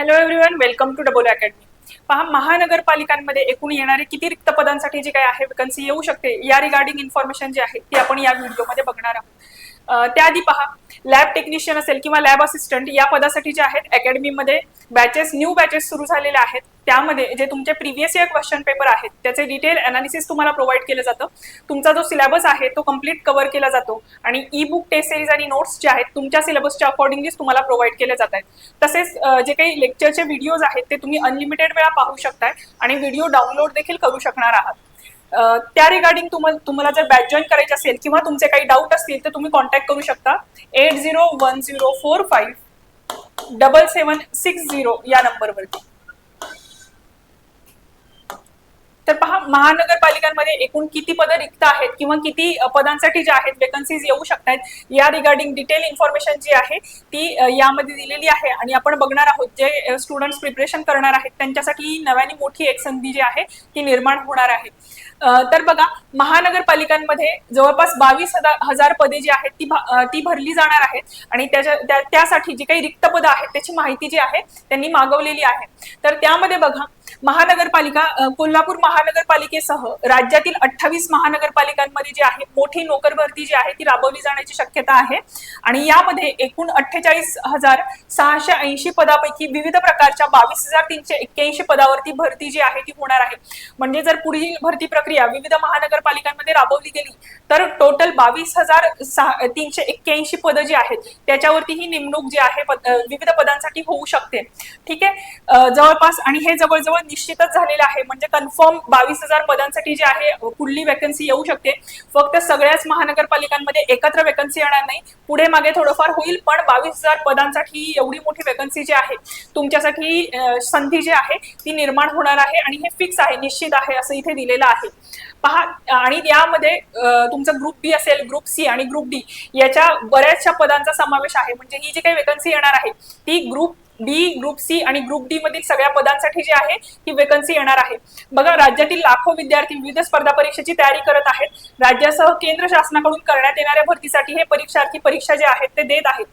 Hello everyone welcome to double academy पहा महानगरपालिकांमध्ये एकूण येणारे किती रिक्त पदांसाठी जी काय आहे वेकन्सी येऊ शकते या रिगार्डिंग इन्फॉर्मेशन जी आहे ती आपण या व्हिडिओमध्ये बघणार आहोत. त्याआधी पहा लॅब टेक्निशियन असेल किंवा लॅब असिस्टंट या पदासाठी जे आहेत अकॅडमीमध्ये बॅचेस न्यू बॅचेस सुरू झालेले आहेत. त्यामध्ये जे तुमचे प्रिव्हियस इयर क्वेश्चन पेपर आहेत त्याचे डिटेल अनालिसिस तुम्हाला प्रोव्हाइड केलं जातं. तुमचा जो सिलेबस आहे तो कंप्लीट कव्हर केला जातो. आणि ई बुक टेस्ट सिरीज आणि नोट्स जे आहेत तुमच्या सिलेबसच्या अकॉर्डिंगलीच तुम्हाला प्रोव्हाइड केले जात आहेत. तसेच जे काही लेक्चरचे व्हिडिओज आहेत ते तुम्ही अनलिमिटेड वेळा पाहू शकताय आणि व्हिडिओ डाउनलोड देखील करू शकणार आहात. त्या रिगार्डिंग तुम्हाला तुम्हाला जर बॅच जॉईन करायचे असेल किंवा तुमचे काही डाऊट असतील तर तुम्ही कॉन्टॅक्ट करू शकता. Eight zero one zero four five double seven six zero या नंबरवरती तर पहा महानगरपालिकांमध्ये एकूण किती पदं रिक्त आहेत किंवा किती पदांसाठी जे आहेत वेकन्सीज येऊ शकतात या रिगार्डिंग डिटेल इन्फॉर्मेशन जी आहे ती यामध्ये दिलेली आहे. आणि आपण बघणार आहोत जे स्टुडंट्स प्रिपरेशन करणार आहेत त्यांच्यासाठी नव्याने मोठी एक संधी जी आहे ती निर्माण होणार आहे. तर बघा महानगरपालिकांमध्ये जवळपास बावीस हजार पदे जी आहेत ती ती भरली जाणार आहेत. आणि त्याच्या त्या- त्यासाठी जी काही रिक्त पदं आहेत त्याची माहिती जी आहे त्यांनी मागवलेली आहे. तर त्यामध्ये बघा महानगरपालिका कोल्हापूर महा महानगरपालिकेसह राज्यातील अठ्ठावीस महानगरपालिकांमध्ये जी आहे मोठी नोकर भरती जी आहे ती राबवली जाण्याची शक्यता आहे. आणि यामध्ये एकूण अठ्ठेचाळीस हजार सहाशे ऐंशी पदापैकी विविध प्रकारच्या बावीस हजार तीनशे एक्क्याऐंशी पदावरती भरती जी आहे ती होणार आहे. म्हणजे जर पुढील भरती प्रक्रिया विविध महानगरपालिकांमध्ये राबवली गेली तर टोटल बावीस हजार सहा तीनशे एक्क्याऐंशी पदं जी आहेत त्याच्यावरती ही नेमणूक जी आहे पद- विविध पदांसाठी होऊ शकते. ठीक आहे? जवळपास आणि हे जवळजवळ निश्चितच झालेलं आहे. म्हणजे कन्फर्म बावीस हजार पदांसाठी जी आहे पुढली वेकन्सी येऊ शकते. फक्त सगळ्याच महानगरपालिकांमध्ये एकत्र वेकन्सी येणार नाही. पुढे मागे थोडंफार होईल पण बावीस हजार पदांसाठी एवढी मोठी वेकन्सी जी आहे तुमच्यासाठी संधी जी आहे ती निर्माण होणार आहे आणि हे फिक्स आहे निश्चित आहे असं इथे दिलेलं आहे. पहा आणि यामध्ये तुमचं ग्रुप बी असेल ग्रुप सी आणि ग्रुप डी याच्या बऱ्याचशा पदांचा समावेश आहे. म्हणजे ही जी काही वेकन्सी येणार आहे ती ग्रुप बी ग्रुप सी आणि ग्रुप डी मधील सगळ्या पदांसाठी जी आहे ही वेकन्सी येणार आहे. बघा राज्यातील लाखो विद्यार्थी विविध स्पर्धा परीक्षेची तयारी करत आहेत. राज्यासह केंद्र शासनाकडून करण्यात येणाऱ्या भरतीसाठी हे परीक्षार्थी परीक्षा जे आहेत ते देत आहेत.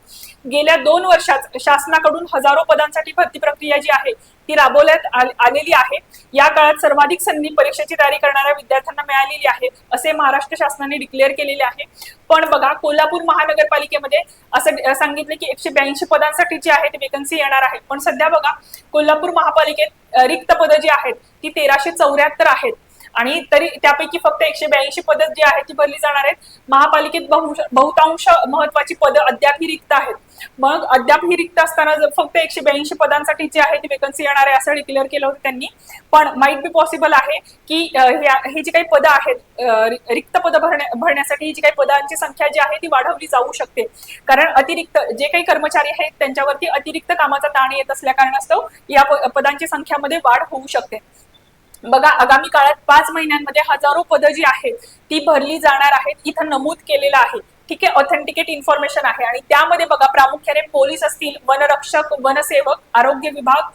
गेल्या दोन वर्षात शासनाकडून हजारो पदांसाठी भरती प्रक्रिया जी आहे ती राबवण्यात आलेली आहे. या काळात सर्वाधिक संधी परीक्षेची तयारी करणाऱ्या विद्यार्थ्यांना मिळालेली आहे असे महाराष्ट्र शासनाने डिक्लेअर केलेले आहे. पण बघा कोल्हापूर महानगरपालिकेमध्ये असं सांगितले की एकशे ब्याऐंशी पदांसाठी जी आहे ती वेकन्सी येणार आहे पण सध्या बघा कोल्हापूर महापालिकेत रिक्त पदं जी आहेत ती तेराशे चौऱ्याहत्तर आहेत. आणि तरी त्यापैकी फक्त एकशे ब्याऐंशी पदं जी आहेत ती भरली जाणार आहेत महापालिकेत बहुतांश महत्वाची पदं अद्याप ही रिक्त आहेत. मग अद्याप ही रिक्त असताना जर फक्त एकशे ब्याऐंशी पदांसाठी जे आहे ती वेकन्सी येणार आहे असं डिक्लेअर केलं होतं त्यांनी. पण माईट बी पॉसिबल आहे की हे जी काही पदं आहेत रिक्त पदं भरण्या भरण्यासाठी जी काही पदांची संख्या जी आहे ती वाढवली जाऊ शकते. कारण अतिरिक्त जे काही कर्मचारी आहेत त्यांच्यावरती अतिरिक्त कामाचा ताण येत असल्या कारणास्तव या पदांची संख्यामध्ये वाढ होऊ शकते. बघा आगामी काळात पाच महिन्यांमध्ये हजारो पदं जी आहेत ती भरली जाणार आहेत इथं नमूद केलेलं आहे. ठीक आहे? ऑथेंटिकेट इन्फॉर्मेशन आहे. आणि त्यामध्ये बघा प्रामुख्याने पोलीस असतील वनरक्षक वनसेवक आरोग्य विभाग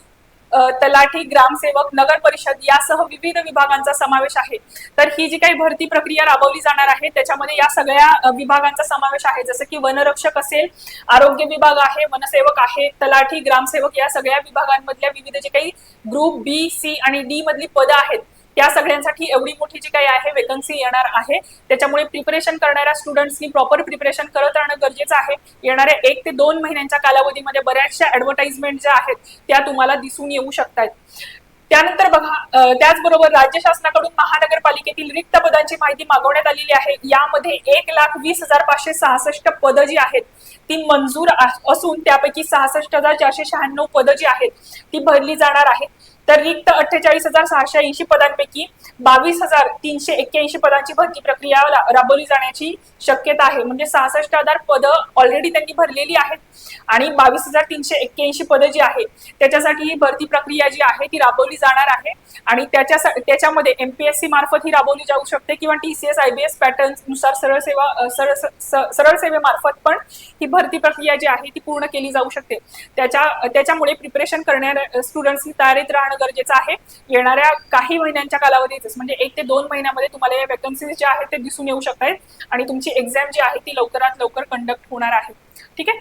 तलाठी ग्रामसेवक नगर परिषद यासह विविध विभागांचा समावेश आहे. तर ही जी काही भरती प्रक्रिया राबवली जाणार आहे त्याच्यामध्ये या सगळ्या विभागांचा समावेश आहे. जसं की वनरक्षक असेल आरोग्य विभाग आहे वनसेवक आहे तलाठी ग्रामसेवक या सगळ्या विभागांमधल्या विविध जे काही ग्रुप बी सी आणि डी मधली पदं आहेत त्या सगळ्यांसाठी एवढी मोठी जी काही आहे वेकन्सी येणार आहे. त्याच्यामुळे प्रिपरेशन करणाऱ्या स्टुडंट्सनी प्रॉपर प्रिपरेशन करत राहणं गरजेचं आहे. येणाऱ्या एक ते दोन महिन्यांच्या कालावधीमध्ये बऱ्याचशा ऍडव्हर्टाइजमेंट ज्या आहेत त्या तुम्हाला दिसून येऊ शकतात त्यानंतर बघा त्याचबरोबर राज्य शासनाकडून महानगरपालिकेतील रिक्त पदांची माहिती मागवण्यात आलेली आहे. यामध्ये एक लाख वीस हजार पाचशे सहासष्ट पदं जी आहेत ती मंजूर असून त्यापैकी सहासष्ट हजार चारशे शहाण्णव पदं जी आहेत ती भरली जाणार आहेत. तर रिक्त अठ्ठेचाळीस हजार सहाशे ऐंशी पदांपैकी बावीस हजार तीनशे एक्क्याऐंशी पदांची भरती प्रक्रिया राबवली जाण्याची शक्यता आहे. म्हणजे सहासष्ट हजार पदं ऑलरेडी त्यांनी भरलेली आहेत आणि बावीस हजार तीनशे एक्क्याऐंशी पदं जी आहेत त्याच्यासाठी ही भरती प्रक्रिया जी आहे ती राबवली जाणार आहे. आणि त्याच्या त्याच्यामध्ये एमपीएससी मार्फत ही राबवली जाऊ शकते किंवा टीसीएस आयबीएस पॅटर्ननुसार सरळ सेवा सरळ स- सरळ सेवेमार्फत पण ही भरती प्रक्रिया जी आहे ती पूर्ण केली जाऊ शकते. त्याच्या त्याच्यामुळे प्रिपरेशन करणाऱ्या स्टुडंट्सनी तयारीत राहणार करणं गरजेचं आहे. येणाऱ्या काही महिन्यांच्या कालावधीतच म्हणजे एक ते दोन महिन्यामध्ये तुम्हाला या वॅकन्सीज ज्या आहेत ते दिसून येऊ शकत आहेत आणि तुमची एक्झाम जी आहे ती लवकरात लवकर कंडक्ट होणार आहे. ठीक आहे?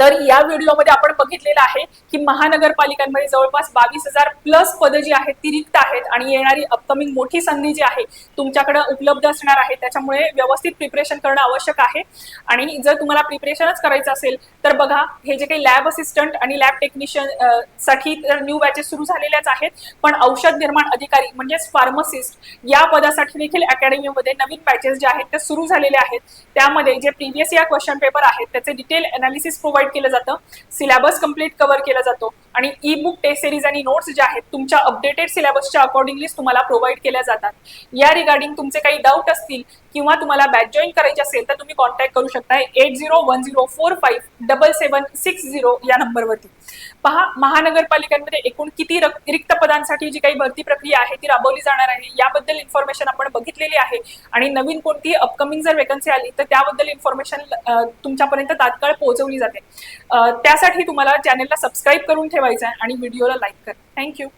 तर या व्हिडिओमध्ये आपण बघितलेलं आहे की महानगरपालिकांमध्ये जवळपास बावीस हजार प्लस पदं जी आहेत ती रिक्त आहेत आणि येणारी अपकमिंग मोठी संधी जी आहे तुमच्याकडे उपलब्ध असणार आहे. त्याच्यामुळे व्यवस्थित प्रिपरेशन करणं आवश्यक आहे. आणि जर तुम्हाला प्रिपरेशनच करायचं असेल तर बघा हे जे काही लॅब असिस्टंट आणि लॅब टेक्निशियनसाठी तर न्यू बॅचेस सुरू झालेल्याच आहेत. पण औषध निर्माण अधिकारी म्हणजेच फार्मसिस्ट या पदासाठी देखील अकॅडमीमध्ये नवीन बॅचेस जे आहेत ते सुरू झालेले आहेत. त्यामध्ये जे प्रिव्हियस या क्वेश्चन पेपर आहेत त्याचे डिटेल अनालिसिस प्रोव्हाइड केलं जातं. सिलेबस कंप्लीट कव्हर केला जातो. आणि ई बुक टेस्ट सिरीज आणि नोट्स ज्या आहेत तुमच्या अपडेटेड सिलेबसच्या अकॉर्डिंगली तुम्हाला प्रोव्हाइड केल्या जातात. या रिगार्डिंग तुमचे काही डाऊट असतील किंवा तुम्हाला बॅच जॉईन करायची असेल तर तुम्ही कॉन्टॅक्ट करू शकता eight zero one zero four five double seven six zero या नंबरवरती पहा महानगरपालिकांमध्ये एकूण किती रिक्त पदांसाठी जी काही भरती प्रक्रिया आहे ती राबवली जाणार आहे याबद्दल इन्फॉर्मेशन आपण बघितलेली आहे. आणि नवीन कोणती अपकमिंग जर वेकन्सी आली तर त्याबद्दल इन्फॉर्मेशन तुमच्यापर्यंत तात्काळ पोहोचवली जाते. त्यासाठी तुम्हाला चॅनलला सबस्क्राईब करून ठेवायचं आहे आणि व्हिडिओला लाईक करा. थँक्यू